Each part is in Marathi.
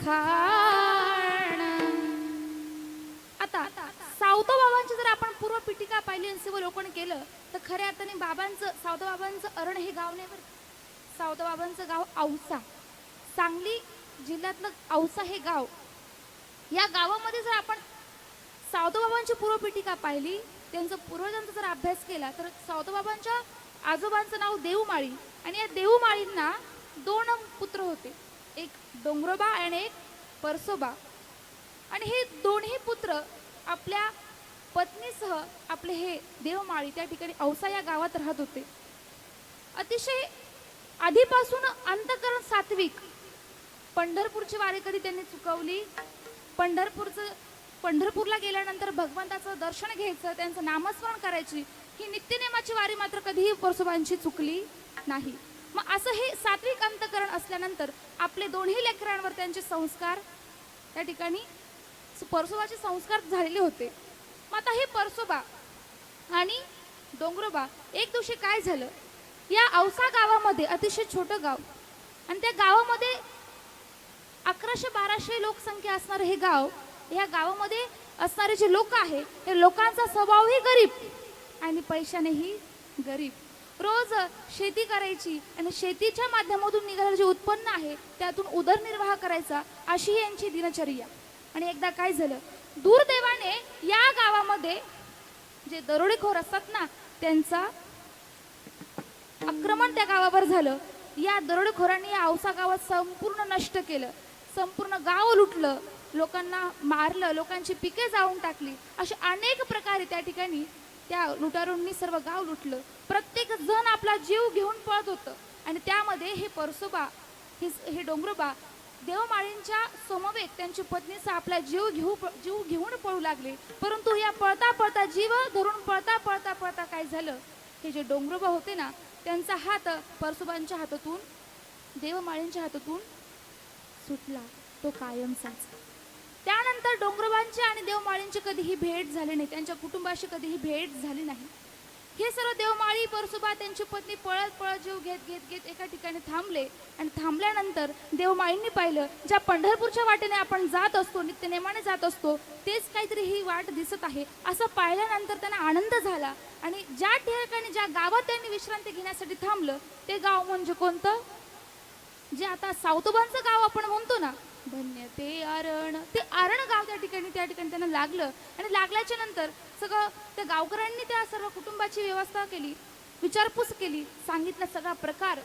खाण. आता सावतो बाबांची जर आपण पूर्व पीठिका पाहिली आणि सिवलोकन केलं तर खऱ्या अर्थाने बाबांचं सावतो बाबांचं अरण हे गाव नाही बरं. सावतो बाबांचं गाव औसा. सांगली जिल्ह्यातलं औसा हे गाव. या गावामध्ये जर आपण सावतोबाबांची पूर्वपीठिका पाहिली त्यांचं पूर्वजांचा जर अभ्यास केला तर सावतोबाबांच्या आजोबांचं नाव देवमाळी आणि या देवमाळींना दोन पुत्र होते. एक डोंगरोबा आणि एक परसोबा. आणि हे दोन्ही पुत्र आपल्या पत्नीसह आपले हे देवमाळी त्या ठिकाणी औसा या गावात राहत होते. अतिशय आधीपासून अंतकरण सात्विक. पंढरपूरची वारी कधी त्यांनी चुकवली? पंढरपूरचं पंढरपूरला गेल्यानंतर भगवंताचं दर्शन घ्यायचं त्यांचं नामस्मरण करायची ही नित्यनेमाची वारी मात्र कधीही परसोबांची चुकली नाही. मग असं हे सात्विक अंतकरण असल्यानंतर आपले दोन्ही लेकरांवर त्यांचे संस्कार त्या ठिकाणी परसोबाचे संस्कार झालेले होते. मग आता हे परसोबा आणि डोंगरोबा एक दिवशी काय झालं? या औसा गावामध्ये अतिशय छोटं गाव आणि त्या गावामध्ये अकराशे बाराशे लोकसंख्या असणारं हे गाव या गावामध्ये असणारे जे लोक आहे हे लोकांचा स्वभावही गरीब आणि पैशानेही गरीब. रोज शेती करायची आणि शेतीच्या माध्यमातून निघालेलं जे उत्पन्न आहे त्यातून उदरनिर्वाह करायचा अशी यांची दिनचर्या. आणि एकदा काय झालं? दुर्दैवाने या गावामध्ये जे दरोडेखोर असतात ना त्यांचा आक्रमण त्या गावावर झालं. या दरोडेखोरांनी या औसा गावात संपूर्ण नष्ट केलं. संपूर्ण गाव लुटलं. लोकांना मारलं. लोकांची पिके जाळून टाकली. अशा अनेक प्रकारे त्या ठिकाणी त्या लुटारूंनी सर्व गाव लुटलं. प्रत्येक जण आपला जीव घेऊन पळत होतं. आणि त्यामध्ये हे परसोबा हे हे डोंगरोबा देवमाळींच्या समवेत त्यांची पत्नीचा आपला जीव घेऊ जीव घेऊन पळू लागले. परंतु या पळता पळता जीव धरून पळता पळता पळता काय झालं? हे जे डोंगरोबा होते ना त्यांचा हात परसोबांच्या हातातून देवमाळींच्या हातातून सुटला. तो कायमचाच. त्यानंतर डोंगरोबांची आणि देवमाळींची कधीही भेट झाली नाही. त्यांच्या कुटुंबाशी कधीही भेट झाली नाही. हे सर्व देवमाळी परसुबा त्यांची पत्नी पळत पळत जीव घेत घेत घेत एका ठिकाणी थांबले. आणि थांबल्यानंतर देवमाळींनी पाहिलं ज्या पंढरपूरच्या वाटेने आपण जात असतो नित्यनेमाने जात असतो तेच काहीतरी ही वाट दिसत आहे. असं पाहिल्यानंतर त्यांना आनंद झाला. आणि ज्या ठिकाणी ज्या गावात त्यांनी विश्रांती घेण्यासाठी थांबलं ते गाव म्हणजे कोणतं? जे आता सावतोबांचं गाव आपण म्हणतो ना धन्य. ते आरण ते आरण गाव त्या ठिकाणी त्या ठिकाणी त्यांना लागलं. आणि लागल्याच्या नंतर सगळं त्या गावकऱ्यांनी त्या सर्व कुटुंबाची व्यवस्था केली विचारपूस केली सांगितला सगळा प्रकार.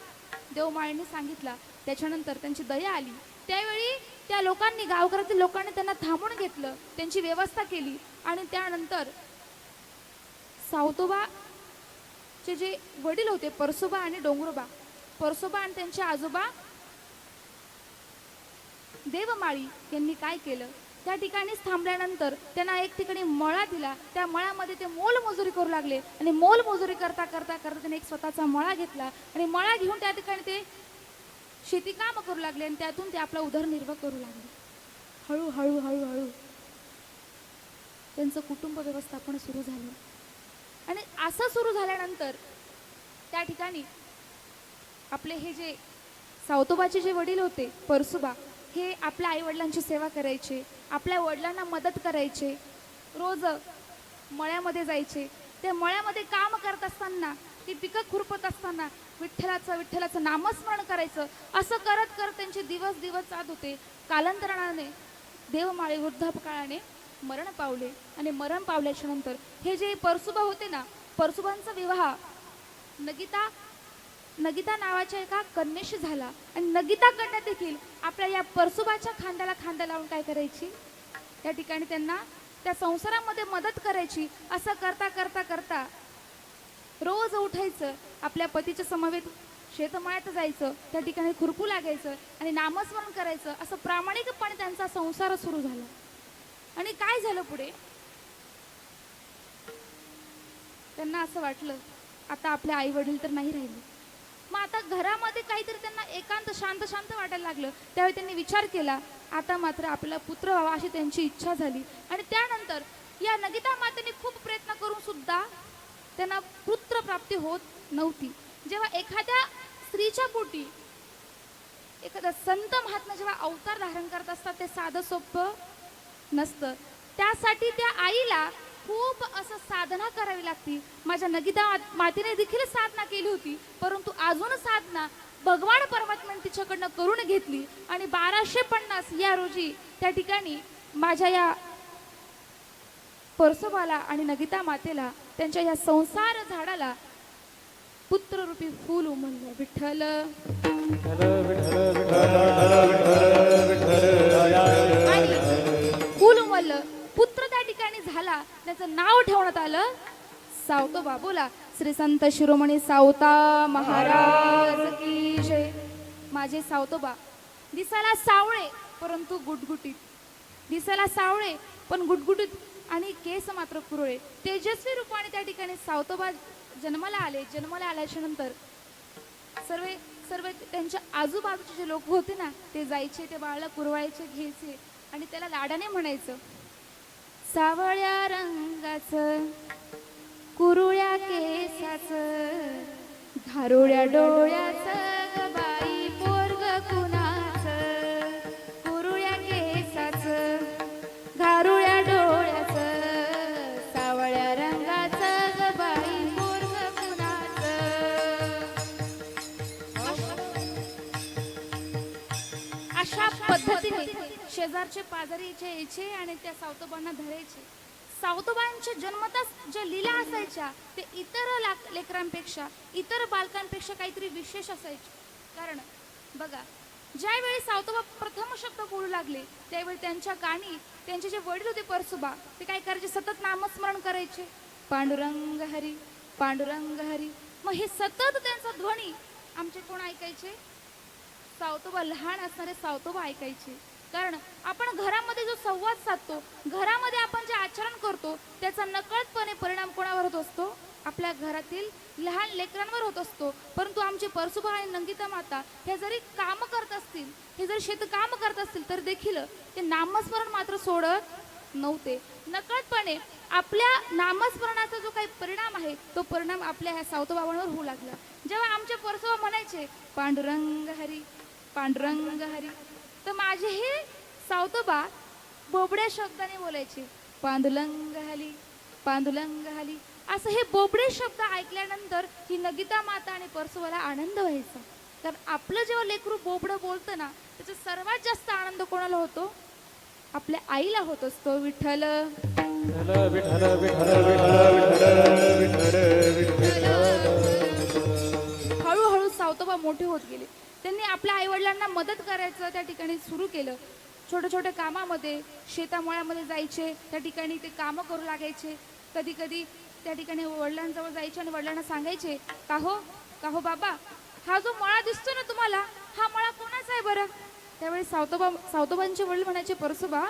देवमाळीने सांगितला. त्याच्यानंतर त्यांची दया आली. त्यावेळी त्या लोकांनी गावकऱ्यातील लोकांनी त्यांना थांबून घेतलं त्यांची व्यवस्था केली. आणि त्यानंतर सावतोबा चे जे वडील होते परसोबा आणि डोंगरोबा. परसोबा आणि त्यांचे आजोबा देवमाळी यांनी काय केलं? त्या ठिकाणीच थांबल्यानंतर त्यांना एक ठिकाणी मळा दिला. त्या मळ्यामध्ये ते मोलमजुरी करू लागले आणि मोलमजुरी करता करता करता त्याने एक स्वतःचा मळा घेतला आणि मळा घेऊन त्या ठिकाणी ते शेती काम करू लागले आणि त्यातून ते आपला उदरनिर्वाह करू लागले. हळूहळू हळूहळू त्यांचं कुटुंब व्यवस्थापन सुरू झालं. आणि असं सुरू झाल्यानंतर त्या ठिकाणी आपले हे जे सावतोबाचे जे वडील होते परसुबा हे आपल्या आईवडिलांची सेवा करायचे आपल्या वडिलांना मदत करायचे रोज मळ्यामध्ये जायचे. त्या मळ्यामध्ये काम करत असताना ती पिकं खुरपत असताना विठ्ठलाचं विठ्ठलाचं नामस्मरण करायचं. असं करत करत त्यांचे दिवस दिवस जात होते. कालांतराने देवमाळी वृद्धापकाळाने मरण पावले आणि मरण पावल्याच्या नंतर हे जे परसुबा होते ना परसुबांचा विवाह नगिता नगिता नावाच्या एका कन्येशी झाला. आणि नगिता कन्या देखील आपल्या या परसुबाच्या खांद्याला खांदा लावून काय करायची? त्या ठिकाणी त्यांना त्या संसारामध्ये मदत करायची. असं करता करता करता रोज उठायचं. आपल्या पतीच्या समवेत शेतमाळ्यात जायचं. त्या ठिकाणी खुरपू लागायचं आणि नामस्मरण करायचं. असं प्रामाणिकपणे त्यांचा संसार सुरू झाला. आणि काय झालं पुढे? त्यांना असं वाटलं आता आपले आई वडील तर नाही राहिले. मग आता घरामध्ये काहीतरी त्यांना एकांत शांत शांत वाटायला लागलं. त्यावेळी त्यांनी विचार केला आता मात्र आपला पुत्र व्हावा अशी त्यांची इच्छा झाली. आणि त्यानंतर या नगिता मातेने खूप प्रयत्न करून सुद्धा त्यांना पुत्र प्राप्ती होत नव्हती. जेव्हा एखाद्या स्त्रीच्या पोटी एखादा संत महात्मा जेव्हा अवतार धारण करत असतात ते साधं सोपं नसतं. त्यासाठी त्या आईला खूप असं साधना करावी लागती. माझ्या नगिता मातीने मातेने देखील साधना केली होती परंतु अजून साधना भगवान परमात्म्याने तिच्याकडनं करून घेतली आणि बाराशे पन्नास या रोजी त्या ठिकाणी माझ्या या परसोबाला आणि नगिता मातेला त्यांच्या या संसार झाडाला पुत्ररूपी फूल उमललं. विठ्ठल. झाला त्याचं नाव ठेवण्यात आलं. सावतो बाबूला श्री संत शिरोमणी सावता महाराज की जय. माझे सावतोबा दिसायला सावळे परंतु गुटगुटीत. दिसायला सावळे पण गुटगुटीत आणि केस मात्र कुरळे. तेजस्वी रूपाने त्या ठिकाणी सावतोबा जन्माला आले. जन्माला आल्याच्यानंतर सर्व सर्व त्यांच्या आजूबाजूचे जे लोक होते ना ते जायचे ते बाळाला कुरवायचे घ्यायचे आणि त्याला लाडाने म्हणायचं. सावळ्या रंगाचं कुरुळ्या केसाच घारुळ्या डोळ्याचं शेजारचे पाजारीचे यायचे आणि त्या सावतोबांना धरायचे. सावतोबांच्या जन्मताच ज्या लीला असायच्या ते इतर लेकरांपेक्षा इतर बालकांपेक्षा काहीतरी विशेष असायचे. कारण बघा ज्यावेळी सावतोबा प्रथम शब्द बोलू लागले त्यावेळी त्यांच्या गाणी त्यांचे जे वडील होते परसुबा ते काय करायचे? सतत नामस्मरण करायचे. पांडुरंग हरी पांडुरंग हरी. मग हे सतत त्यांचा ध्वनी आमचे कोण ऐकायचे? सावतोबा लहान असणारे सावतोबा ऐकायचे. कारण आपण घरामध्ये जो संवाद साधतो घरामध्ये आपण जे आचरण करतो त्याचा नकळतपणे परिणाम कोणावर होत असतो? आपल्या घरातील लहान लेकरांवर होत असतो. परंतु आमचे परसुबा आणि नंगिता माता हे जरी काम करत असतील हे जरी शेतकाम करत असतील तर देखील ते नामस्मरण मात्र सोडत नव्हते. नकळतपणे आपल्या नामस्मरणाचा जो काही परिणाम आहे तो परिणाम आपल्या ह्या सावतोबाबांवर होऊ लागला. जेव्हा आमचे परसोबा म्हणायचे पांडुरंग हरी पांडुरंग हरी तर माझे हे सावतोबा बोबड्या शब्दाने बोलायचे पांडुलंग हली पांडुलंग हली. असं हे बोबडे शब्द ऐकल्यानंतर ही नगिता माता आणि परसोबाला आनंद व्हायचा. कारण आपलं जेव्हा लेकरू बोबडं बोलतं ना त्याचा सर्वात जास्त आनंद कोणाला होतो? आपल्या आईला होत असतो. विठ्ठल विठ्ठल विठ्ठल विठ्ठल विठ्ठल. सावतोबा मोठे होत गेले. त्यांनी आपल्या आईवडिलांना मदत करायचं त्या ठिकाणी सुरू केलं. छोट्या छोट्या कामामध्ये शेतामळ्यामध्ये जायचे त्या ठिकाणी ते कामं करू लागायचे. कधी कधी त्या ठिकाणी वडिलांजवळ जायचे आणि वडिलांना सांगायचे का हो का हो बाबा हा जो मळा दिसतो ना तुम्हाला हा मळा कोणाचा आहे बरं? त्यावेळी सावतोबा सावतोबांचे वडील म्हणायचे परसोबा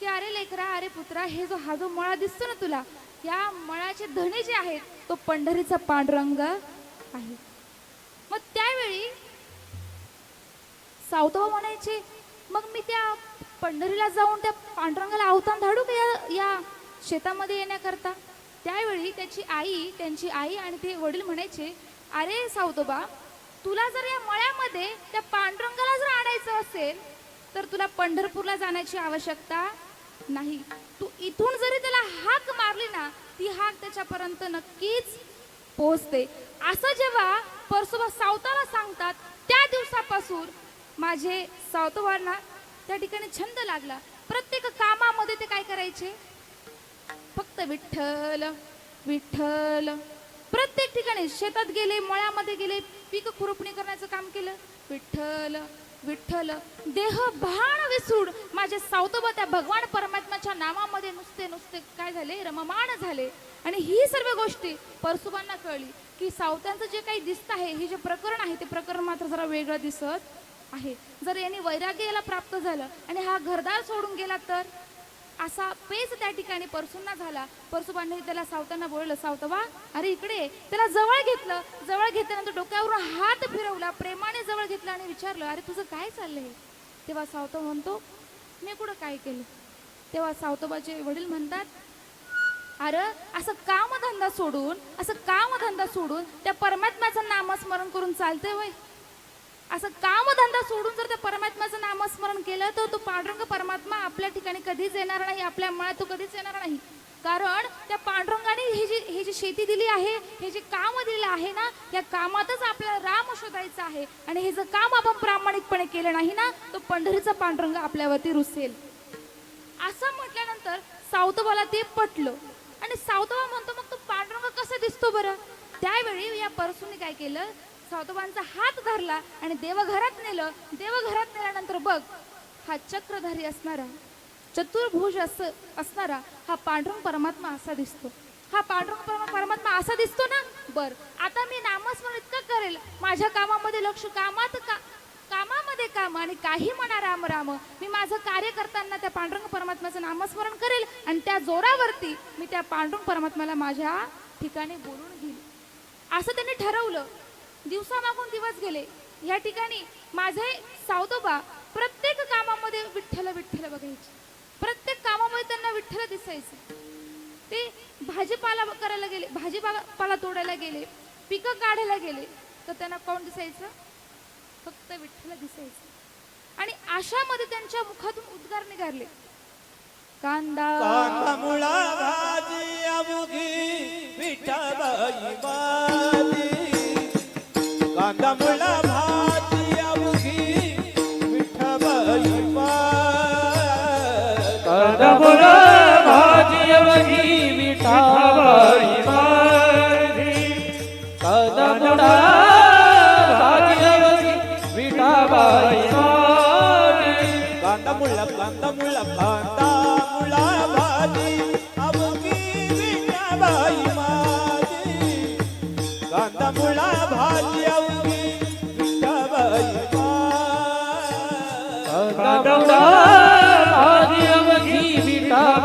की अरे लेकरा अरे पुत्रा हे जो हा जो मळा दिसतो ना तुला या मळाचे धणे जे आहेत तो पंढरीचा पांडुरंग आहे. मग त्यावेळी सावतोबा म्हणायचे मग मी त्या पंढरीला जाऊन त्या पांडुरंगाला अवतान धाडू का या, या शेतामध्ये येण्याकरता? त्यावेळी त्याची आई त्यांची आई आणि ते वडील म्हणायचे अरे सावतोबा तुला जर या मळ्यामध्ये त्या पांडुरंगाला जर आणायचं असेल तर तुला पंढरपूरला जाण्याची आवश्यकता नाही. तू इथून जरी त्याला हाक मारली ना ती हाक त्याच्यापर्यंत नक्कीच पोहोचते. असं जेव्हा परसोबा सावताला सांगतात त्या दिवसापासून माझे सावतोबांना त्या ठिकाणी छंद लागला. प्रत्येक कामामध्ये ते काय करायचे? फक्त विठ्ठल विठ्ठल. प्रत्येक ठिकाणी शेतात गेले मळ्यामध्ये गेले पीक खुरपणी करण्याचं काम केलं. विठ्ठल विठ्ठल. देह भाण विसरून माझे सावतोबा त्या भगवान परमात्म्याच्या नामामध्ये नुसते नुसते काय झाले? रममाण झाले. आणि ही सर्व गोष्टी परसुबांना कळली की सावत्यांचं जे काही दिसत आहे हे जे प्रकरण आहे ते प्रकरण मात्र जरा वेगळं दिसत आहे. जर यांनी वैराग्य याला प्राप्त झालं आणि हा घरदार सोडून गेला तर? असा पेच त्या ठिकाणी परसूंना झाला. परसुबांनी त्याला सावतांना बोललं सावतवा अरे इकडे त्याला जवळ घेतलं. जवळ घेतल्यानंतर डोक्यावरून हात फिरवला. प्रेमाने जवळ घेतला आणि विचारलं अरे तुझं काय चाललंय? तेव्हा सावतो म्हणतो मी कुठं काय केलं? तेव्हा सावतोबाचे वडील म्हणतात अरे असं कामधंदा सोडून असं कामधंदा सोडून त्या परमात्म्याचं नामस्मरण करून चालतंय वय असं कामधंदा सोडून जर त्या परमात्म्याचं नामस्मरण केलं तर तो पांडुरंग परमात्मा आपल्या ठिकाणी कधीच येणार नाही आपल्या मनात तो कधीच येणार नाही. कारण त्या पांडुरंगाने ही जी ही जी शेती दिली आहे हे जे काम दिलं आहे ना या कामातच आपल्याला राम शोधायचं आहे. आणि हे जर काम आपण प्रामाणिकपणे केलं नाही ना तो पंढरीचा पांडुरंग आपल्यावरती रुसेल. असं म्हटल्यानंतर सावतबाला ते पटलं. आणि सावतोबा म्हणतो मग तो पांडुरंग कसा दिसतो बरं? त्यावेळी या परसूने काय केलं? सावतोबांचा हात धरला आणि देवघरात नेलं. देवघरात नेल्यानंतर बघ हा चक्रधारी असणारा चतुर्भुज असं असणारा हा पांडुरंग परमात्मा असा दिसतो. हा पांडुरंग परमा- परमात्मा असा दिसतो ना? बर आता मी नामस्मरण इतकं करेल. माझ्या कामामध्ये लक्ष कामात का? कामामध्ये काम आणि काही म्हणा राम राम मी माझं कार्य करताना त्या पांडुरंग परमात्म्याचं नामस्मरण करेल आणि त्या जोरावरती मी त्या पांडुरंग परमात्म्याला माझ्या ठिकाणी बोलून घेईल असं त्यांनी ठरवलं. दिवसामागून दिवस गेले. या ठिकाणी माझे सावदोबा प्रत्येक कामामध्ये विठ्ठल विठ्ठल बघायचे. प्रत्येक कामामध्ये त्यांना विठ्ठल दिसायचं. ते भाजीपाला करायला गेले भाजीपाला तोडायला गेले पिकं काढायला गेले. तर त्यांना कोण दिसायचं? फक्त विठ्ठल दिसायचं आणि अशामध्ये त्यांच्या मुखातून उद्गार निघाले. कांदा कांदा मुळा भाजी अमुगी विठाबाई कांदा मुळा भाजी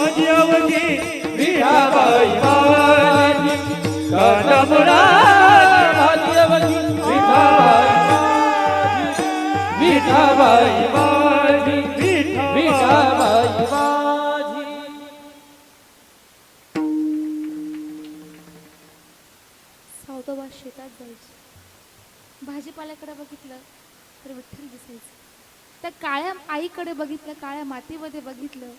भाजी माझी विठाबाई विठाबाई माझी विठाबाई माझी सावतोबा शेतात जायचे. भाजीपाल्याकडे बघितलं तर विठ्ठल दिसायचं. त्या काळ्या आईकडे बघितलं काळ्या मातीमध्ये बघितलं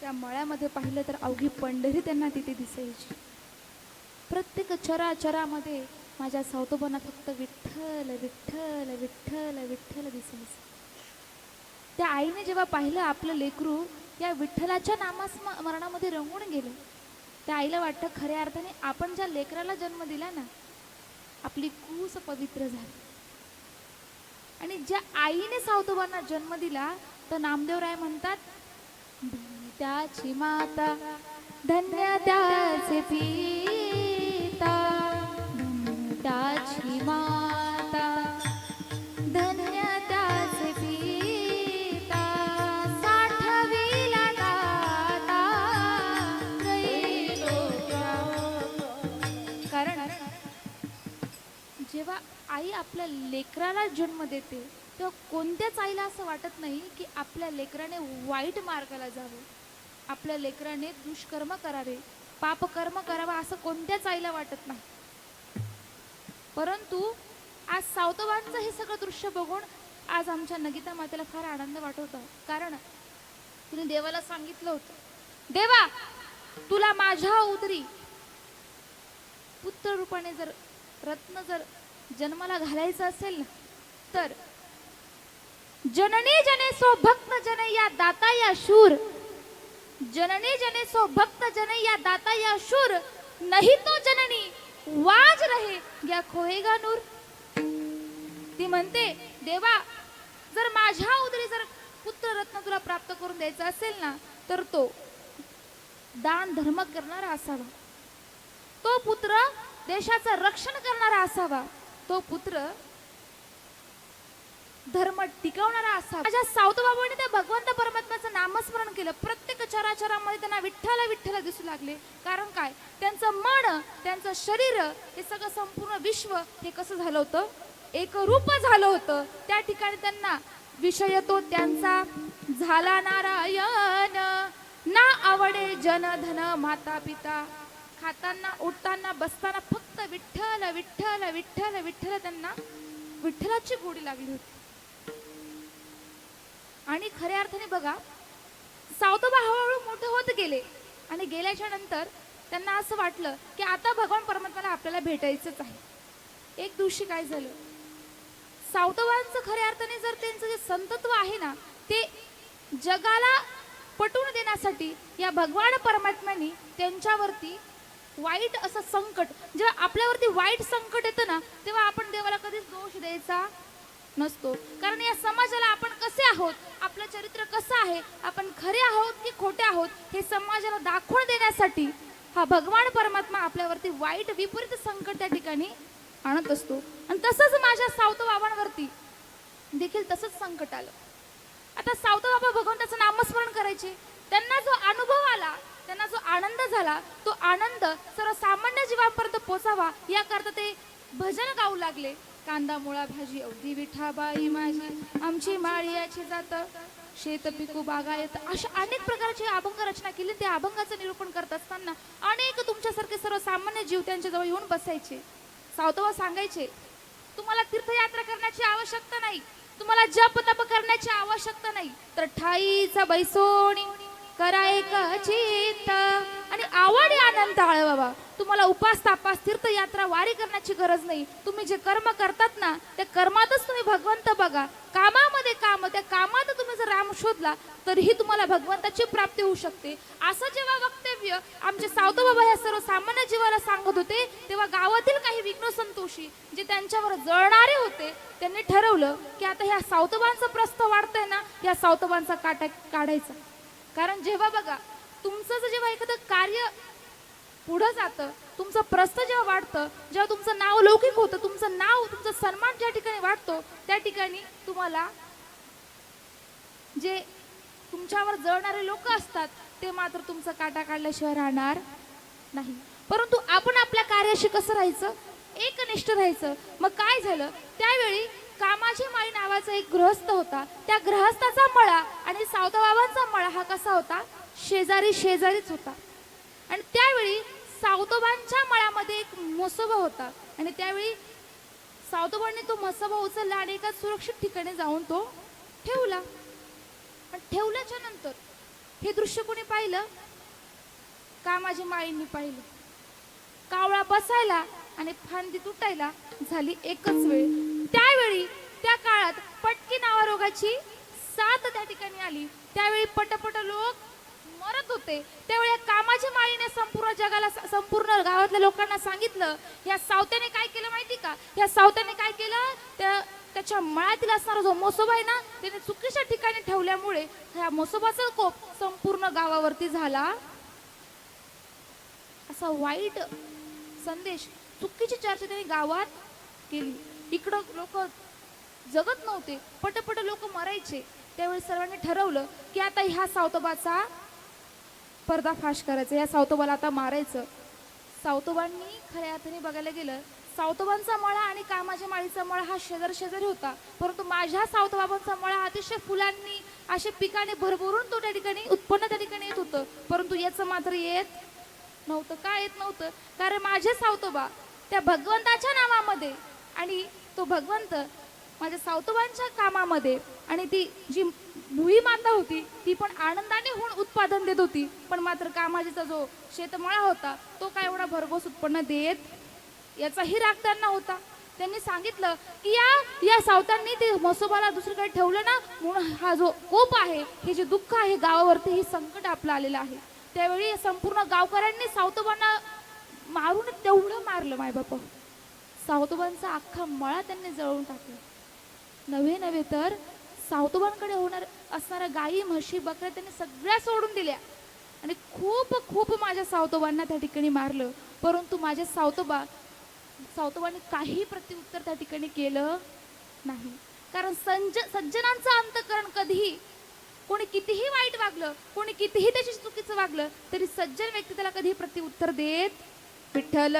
त्या मळ्यामध्ये पाहिलं तर अवघी पंढरी त्यांना तिथे दिसायची. प्रत्येक चराचरामध्ये माझ्या सावतोबांना फक्त विठ्ठल विठ्ठल विठ्ठल विठ्ठल दिसायचं. त्या आईने जेव्हा पाहिलं आपलं लेकरू या विठ्ठलाच्या नामस्मरणामध्ये रंगून गेलं. त्या आईला वाटतं खऱ्या अर्थाने आपण ज्या लेकराला जन्म दिला ना आपली कूस पवित्र झाली. आणि ज्या आईने सावतोबांना जन्म दिला तर नामदेवराय म्हणतात त्याची माता धन्य त्याचे पिता. धन्य त्याची माता धन्य त्याचे पिता. साठविला दाता कारण जेव्हा आई आपल्या लेकराला जन्म देते तेव्हा कोणत्याच आईला असं वाटत नाही की आपल्या लेकराने वाईट मार्गाला जावं. आपल्या लेकराने दुष्कर्म करावे पापकर्म करावा असं कोणत्याच आईला वाटत नाही. परंतु आज सावतवांचं हे सगळं दृश्य बघून आज आमच्या नगिता मातेला फार आनंद वाटत कारण तिने देवाला सांगितलं होतं देवा तुला माझ्या उदरी पुत्र रूपाने जर रत्न जर जन्माला घालायचं असेल ना तर जननी जने सो भक्त जने या दाता या शूर जननी जने सो भक्त जन या दाता या शूर नहीं तो जननी वाज रहे या खोएगा नूर? ती म्हणते देवा जर माझ्या उदरी जर पुत्र रत्न तुला प्राप्त करून द्यायचं असेल ना तर तो दान धर्म करणारा असावा. तो पुत्र देशाचं रक्षण करणारा असावा. तो पुत्र धर्म टिकवणारा असा माझ्या सावत बाबांनी त्या भगवंत परमात्म्याचं नामस्मरण केलं. प्रत्येक चराचरामध्ये त्यांना विठ्ठला विठ्ठला दिसू लागले. कारण काय? त्यांचं मन त्यांचं शरीर हे सगळं संपूर्ण विश्व हे कसं झालं होतं? एक रूप झालं होतं. त्या ठिकाणी त्यांना विषय तो त्यांचा झाला नारायण. ना आवडे जन धन माता पिता. खाताना उठताना बसताना फक्त विठ्ठल विठ्ठल विठ्ठल विठ्ठल त्यांना विठ्ठलाची गोडी लागली होती. आणि खऱ्या अर्थाने बघा सावतोबा हळूहळू मोठे होत गेले आणि गेल्याच्यानंतर त्यांना असं वाटलं की आता भगवान परमात्माला आपल्याला भेटायचंच आहे. एक दिवशी काय झालं? सावतोबांचं खऱ्या अर्थाने जर त्यांचं जे संतत्व आहे ना ते जगाला पटवून देण्यासाठी या भगवान परमात्म्याने त्यांच्यावरती वाईट असं संकट जेव्हा आपल्यावरती वाईट संकट येतं ना तेव्हा आपण देवाला कधीच दोष द्यायचा नसतो. कारण या समाजाला आपण कसे आहोत? आपलं चरित्र कसं आहे? आपण खरे आहोत की खोटे आहोत? हे समाजाला दाखवून देण्यासाठी हा भगवान परमात्मा आपल्यावरती वाईट विपरीत संकट त्या ठिकाणी आणत असतो. आणि तसंच माझ्या सावत बाबांवरती देखील तसंच संकट आलं. आता सावत बाबा भगवंताचं नामस्मरण करायचे. त्यांना जो अनुभव आला त्यांना जो आनंद झाला तो आनंद सर्वसामान्य जीवांपर्यंत पोचावा याकरता ते भजन गाऊ लागले. कांदा मुळा भाजी अवधी विठाबाई माझी आमची माळियाची जात शेत पिकू बागायत अशा अनेक प्रकारची अभंग रचना केली. त्या अभंगाचं निरूपण करत असताना अनेक तुमच्यासारखे सर्वसामान्य जीव त्यांच्या जवळ येऊन बसायचे. सावतवा सांगायचे तुम्हाला तीर्थयात्रा करण्याची आवश्यकता नाही. तुम्हाला जप तप करण्याची आवश्यकता नाही. तर ठाईचा बैसोणी करा एक चित्त आणि आव आनंद आळ बाबा. तुम्हाला उपास तापास तीर्थयात्रा वारी करण्याची गरज नाही. तुम्ही जे कर्म करतात ना त्या कर्मातच तुम्ही भगवंत बघा. कामामध्ये काम त्या कामात तुम्ही जर राम शोधला तरीही तुम्हाला भगवंताची प्राप्ती होऊ शकते. असं जेव्हा वक्तव्य आमचे सावतो बाबा ह्या सर्व सामान्य जीवाला सांगत होते तेव्हा गावातील काही विघ्न संतोषी जे त्यांच्यावर जळणारे होते त्यांनी ठरवलं की आता ह्या सावतोबांचं प्रस्थ वाढतंय ना या सावतोबांचा काटा काढायचा. कारण जेव्हा बघा तुमचं जर जेव्हा एखादं कार्य पुढं जातं. तुमचं प्रस्थ जेव्हा वाढतं जेव्हा तुमचं नाव लौकिक होतं तुमचं नाव तुमचा सन्मान ज्या ठिकाणी वाढतो त्या ठिकाणी तुम्हाला जे तुमच्यावर जळणारे लोक असतात ते मात्र तुमचा काटा काढल्याशिवाय राहणार नाही. परंतु आपण आपल्या कार्याशी कसं राहायचं? एकनिष्ठ राहायचं. मग काय झालं? त्यावेळी कामाची माळी नावाचा एक गृहस्थ होता. त्या गृहस्थाचा मळा आणि सावताबाबांचा मळा हा कसा होता? शेजारी शेजारीच होता. आणि त्यावेळी सावतोबांच्या मळामध्ये एक म्हसोबा होता. आणि त्यावेळी सावतोबांनी तो म्हसोबा उचलला आणि एका सुरक्षित ठिकाणी जाऊन तो ठेवला. आणि ठेवल्याच्या नंतर हे दृश्य कोणी पाहिलं? कामाजी माळींनी पाहिलं? कावळा बसायला आणि फांदी तुटायला झाली एकच वेळ. त्यावेळी त्या काळात पटकी नावारोगाची साथ त्या ठिकाणी आली. त्यावेळी पटपट लोक मरत होते. त्यावेळी कामाच्या माळीने संपूर्ण जगाला संपूर्ण गावातल्या लोकांना सांगितलं या सावत्याने काय केलं माहिती का? या सावत्याने काय केलं? त्या त्याच्या मळ्यातील असणारा जो मोसोबा आहे ना त्याने चुकीच्या ठिकाणी ठेवल्यामुळे ह्या मोसोबाचा कोप संपूर्ण गावावरती झाला. असा वाईट संदेश चुकीची चर्चा त्यांनी गावात केली. इकडं लोक जगत नव्हते. पटपट लोक मरायचे. त्यावेळी सर्वांनी ठरवलं की आता ह्या सावतोबाचा पर्दाफाश करायचं. या सावतोबाला आता मारायचं. सावतोबांनी खऱ्या अर्थाने बघायला गेलं सावतोबांचा मळा आणि कामाच्या माळीचा मळा हा शेजार शेजारी होता. परंतु माझ्या सावतोबाबांचा मळा अतिशय फुलांनी अशा पिकाने भरभरून तो त्या ठिकाणी उत्पन्न त्या ठिकाणी येत होतं. परंतु याचं मात्र येत नव्हतं. का येत नव्हतं? कारण माझे सावतोबा त्या भगवंताच्या नावामध्ये आणि तो भगवंत माझ्या सावतोबांच्या कामामध्ये आणि ती जी भुई माता होती ती पण आनंदाने होऊन उत्पादन देत होती. पण मात्र कामाजीचा जो शेतमळा होता तो काय एवढा भरघोस उत्पन्न देत याचाही राग त्यांना होता. त्यांनी सांगितलं की या या सावतांनी ते म्हसोबाला दुसरीकडे ठेवलं ना म्हणून हा जो कोप आहे हे जे दुःख आहे गावावरती हे संकट आपलं आलेलं आहे. त्यावेळी संपूर्ण गावकऱ्यांनी सावतोबांना मारून तेवढं मारलं मायबाप सावतोबांचा अख्खा मळा त्यांनी जळवून टाकला. नव्हे नव्हे तर सावतोबांकडे होणार असणाऱ्या गायी म्हशी बकऱ्या त्यांनी सगळ्या सोडून दिल्या. आणि खूप खूप माझ्या सावतोबांना त्या ठिकाणी मारलं. परंतु माझ्या सावतोबा सावतोबांनी काही प्रत्युत्तर त्या ठिकाणी केलं नाही. कारण संज सज्जनांचं अंतकरण कधीही कोणी कितीही वाईट वागलं कोणी कितीही त्याची चुकीचं वागलं तरी सज्जन व्यक्ती त्याला कधीही प्रत्युत्तर देत विठ्ठल.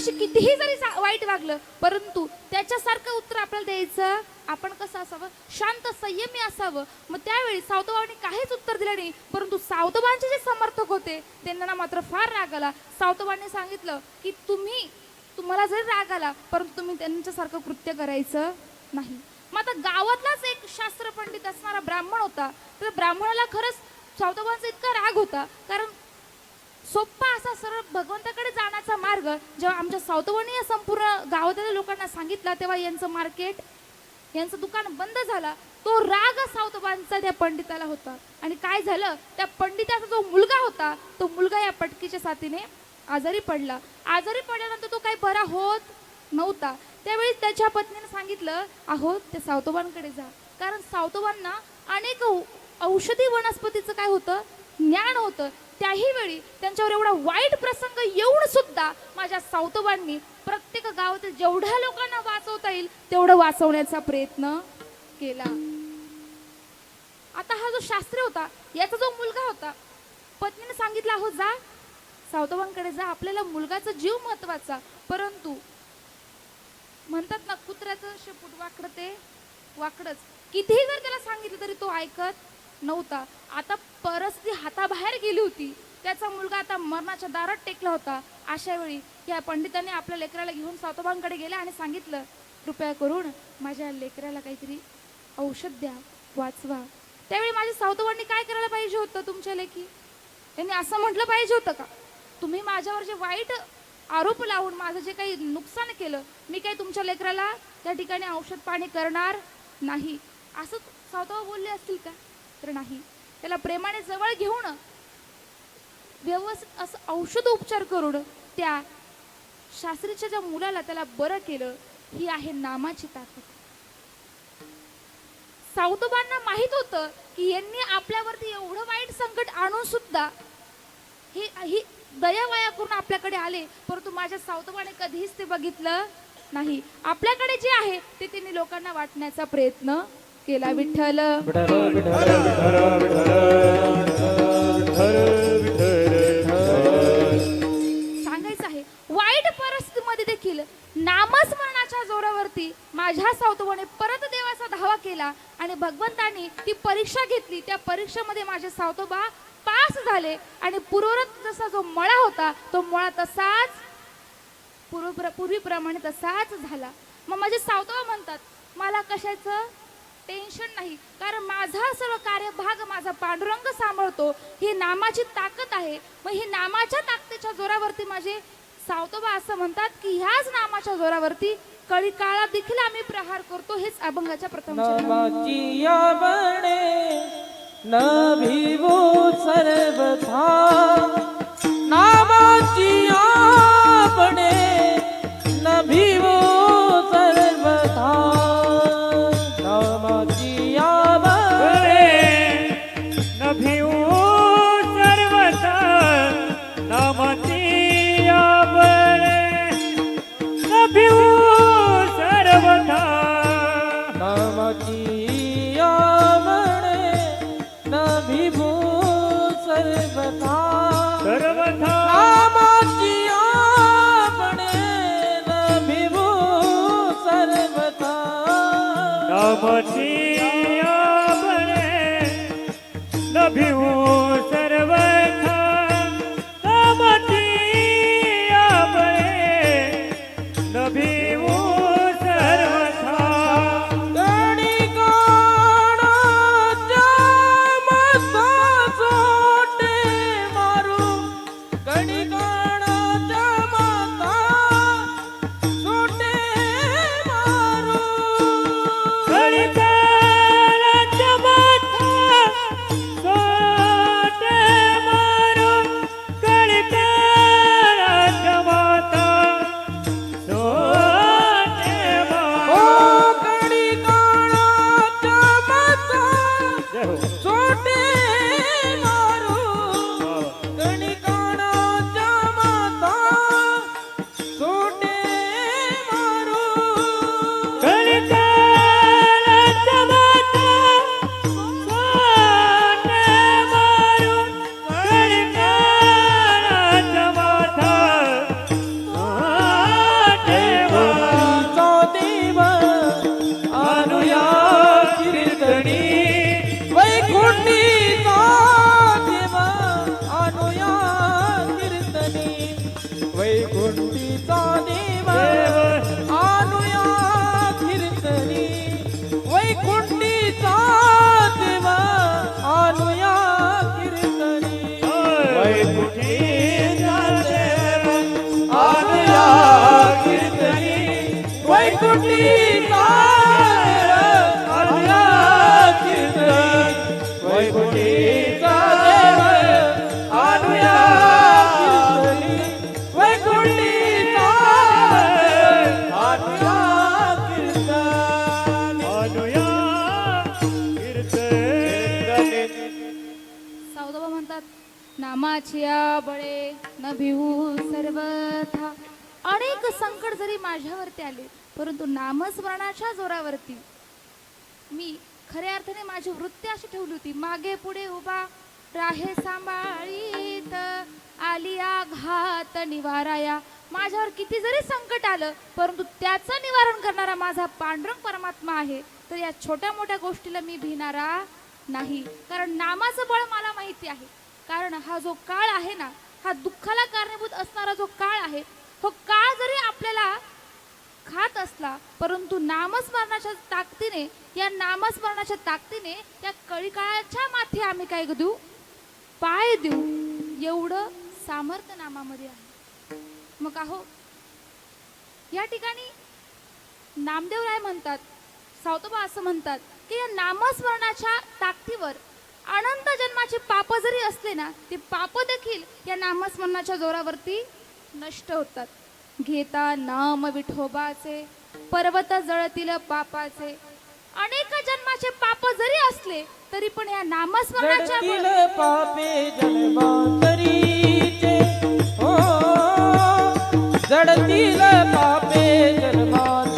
आपल्याशी कितीही जरी सा- वाईट वागलं परंतु त्याच्यासारखं उत्तर आपल्याला द्यायचं आपण कसं असावं? शांत संयमी असावं. मग त्यावेळी सावतबाबांनी काहीच उत्तर दिलं नाही परंतु सावतबांचे जे समर्थक होते त्यांना मात्र फार राग आला. सावतबांनी सांगितलं की तुम्ही तुम्हाला जरी राग आला परंतु तुम्ही त्यांच्यासारखं कृत्य करायचं नाही. मग आता गावातलाच एक शास्त्र पंडित असणारा ब्राह्मण होता. तर ब्राह्मणाला खरंच सावतबांचा इतका राग होता कारण सोप्पा असा सरळ भगवंताकडे जाण्याचा मार्ग जेव्हा आमच्या सावतवणी संपूर्ण गावातील लोकांना सांगितला तेव्हा यांचं मार्केट यांचं दुकान बंद झाला. तो राग सावतबांचा त्या पंडिताला होता. आणि काय झालं? त्या पंडिताचा जो मुलगा होता तो मुलगा या पटकीच्या साथीने आजारी पडला. आजारी पडल्यानंतर तो काही बरा होत नव्हता. त्यावेळी त्याच्या पत्नीने सांगितलं अहो त्या सावतोबांकडे जा. कारण सावतोबांना अनेक औ- औषधी वनस्पतीचं काय होतं? ज्ञान होतं. त्याही वेळी त्यांच्यावर एवढा वाईट प्रसंग येऊन सुद्धा माझ्या सावतोबांनी प्रत्येक गावातील जेवढ्या लोकांना वाचवता येईल तेवढं वाचवण्याचा प्रयत्न केला. आता हा जो शास्त्री होता याचा जो मुलगा होता पत्नीने सांगितलं अहो जा. सावतवांकडे जा. आपल्याला मुलगाचा जीव महत्त्वाचा. परंतु म्हणतात ना कुत्र्याचं शेपूट वाकडं ते वाकडच. कितीही जर त्याला सांगितलं तरी तो ऐकत नव्हता. आता परिस्थिती हाताबाहेर गेली होती त्याचा मुलगा आता मरणाच्या दारात टेकला होता. अशा वेळी या पंडितांनी आपल्या लेकराला घेऊन सावतोबांकडे गेले आणि सांगितलं कृपया करून माझ्या लेकराला काहीतरी औषध द्या वाचवा. त्यावेळी माझ्या सावतोबांनी काय करायला पाहिजे होतं तुमच्या लेखी? त्यांनी असं म्हटलं पाहिजे होतं का? तुम्ही माझ्यावर जे वाईट आरोप लावून माझं जे काही नुकसान केलं मी काही तुमच्या लेकराला त्या ठिकाणी औषध पाणी करणार नाही? असं सावतावा बोलले असतील का? तर नाही. त्याला प्रेमाने जवळ घेऊन व्यवस्थित असं औषध उपचार करून त्या शास्त्रीच्या ज्या मुलाला त्याला बरं केलं ही आहे नामाची ताकद. सावतोबांना माहीत होतं की यांनी आपल्यावरती एवढं वाईट संकट आणून सुद्धा हे ही दयावाया करून आपल्याकडे आले परंतु माझ्या सावतोबाने कधीच ते बघितलं नाही. आपल्याकडे जे आहे ते त्यांनी लोकांना वाटण्याचा प्रयत्न केला विठ्ठल. सांगायचं आहे वाईट परिस्थितीमध्ये देखील नामस्मरणाच्या जोरावरती माझ्या सावतोबाने परत देवाचा धावा केला आणि भगवंतानी ती परीक्षा घेतली. त्या परीक्षेमध्ये माझे सावतोबा पास झाले आणि पूर्वरत जसा जो मळा होता तो मळा तसाच पूर्व पूर्वीप्रमाणे तसाच झाला. मग माझे सावतोबा म्हणतात मला कशाचं? टेन्शन नाही. कारण माझा सर्व कार्यभाग माझा पांडुरंग सांभाळतो. ही नामाची ताकद आहे. मग ही नामाच्या ताकदीच्या जोरावरती माझे सावतोबा असं म्हणतात की ह्याच नामाच्या जोरावरती कळी काळात देखील आम्ही प्रहार करतो हेच अभंगाच्या प्रथम चरणात. नामाची बणे सर्वथा. नामाची বুঝি संकट जरी माझ्यावरती आले परंतु नामस्मरणाच्या जोरावरती मी खऱ्या अर्थाने माझी वृत्ती अशी ठेवली होती. मागे पुढे उभा राहे सांभाळीत आलिया घात निवाराया. माझ्यावर किती जरी संकट आलं परंतु त्याचं निवारण करणारा माझा पांडुरंग परमात्मा आहे तर या छोट्या मोठ्या गोष्टीला मी भिणारा नाही. कारण नामाचं बळ मला माहिती आहे. कारण हा जो काळ आहे ना हा दुःखाला कारणीभूत असणारा जो काळ आहे तो काळ जरी आपल्याला खात असला परंतु नामस्मरणाच्या ताकदीने या नामस्मरणाच्या ताकदीने त्या कळीकाळाच्या माथे आम्ही काय देऊ? पाय देऊ. एवढं सामर्थ्य नामामध्ये आहे. मग अहो या ठिकाणी नामदेवराय म्हणतात सावतोबा असं म्हणतात की या नामस्मरणाच्या ताकदीवर अनंत जन्माचे पाप जरी असले ना ते पाप देखील या नामस्मरणाच्या जोरावरती नष्ट होतात. घेता नाम विठोबाचे पर्वत जळतील पापाचे. अनेक जन्माचे पाप जरी असले तरी पण या नामस्मरणाच्या पापे जन्मांतरीचे हो जडतील पापे जन्मांतरीचे